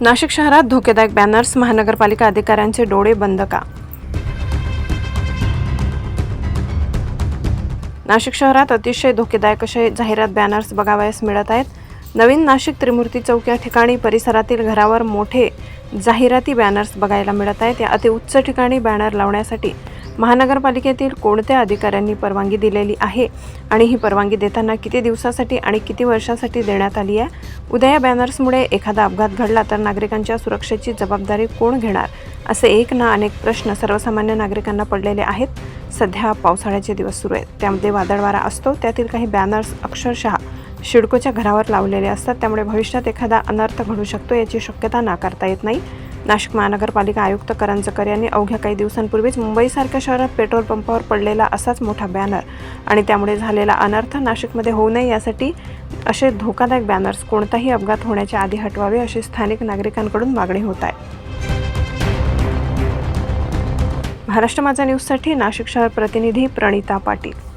नाशिक शहरात धोकेदायक बॅनर्स महानगरपालिका अधिकाऱ्यांचे डोळे बंद का? नाशिक शहरात अतिशय धोकेदायक असे जाहिरात बॅनर्स बघावयास मिळत आहेत. नवीन नाशिक त्रिमूर्ती चौक या ठिकाणी परिसरातील घरावर मोठे जाहिराती बॅनर्स बघायला मिळत आहेत. या अतिउच्च ठिकाणी बॅनर लावण्यासाठी महानगरपालिकेतील कोणत्या अधिकाऱ्यांनी परवानगी दिलेली आहे आणि ही परवानगी देताना किती दिवसासाठी आणि किती वर्षासाठी देण्यात आली आहे? उद्या या बॅनर्समुळे एखादा अपघात घडला तर नागरिकांच्या सुरक्षेची जबाबदारी कोण घेणार? असे एक ना अनेक प्रश्न सर्वसामान्य नागरिकांना पडलेले आहेत. सध्या पावसाळ्याचे दिवस सुरू आहेत. त्यामध्ये वादळवारा असतो. त्यातील काही बॅनर्स अक्षरशः शिडकोच्या घरावर लावलेले असतात. त्यामुळे भविष्यात एखादा अनर्थ घडू शकतो याची शक्यता नाकारता येत नाही. नाशिक महानगरपालिका आयुक्त करंजकर यांनी अवघ्या काही दिवसांपूर्वीच मुंबईसारख्या शहरात पेट्रोल पंपावर पडलेला असाच मोठा बॅनर. आणि त्यामुळे झालेला अनर्थ नाशिकमध्ये होऊ नये यासाठी असे धोकादायक बॅनर्स कोणताही अपघात होण्याच्या आधी हटवावे अशी स्थानिक नागरिकांकडून मागणी होत आहे. महाराष्ट्र माझा न्यूजसाठी नाशिक शहर प्रतिनिधी प्रणिता पाटील.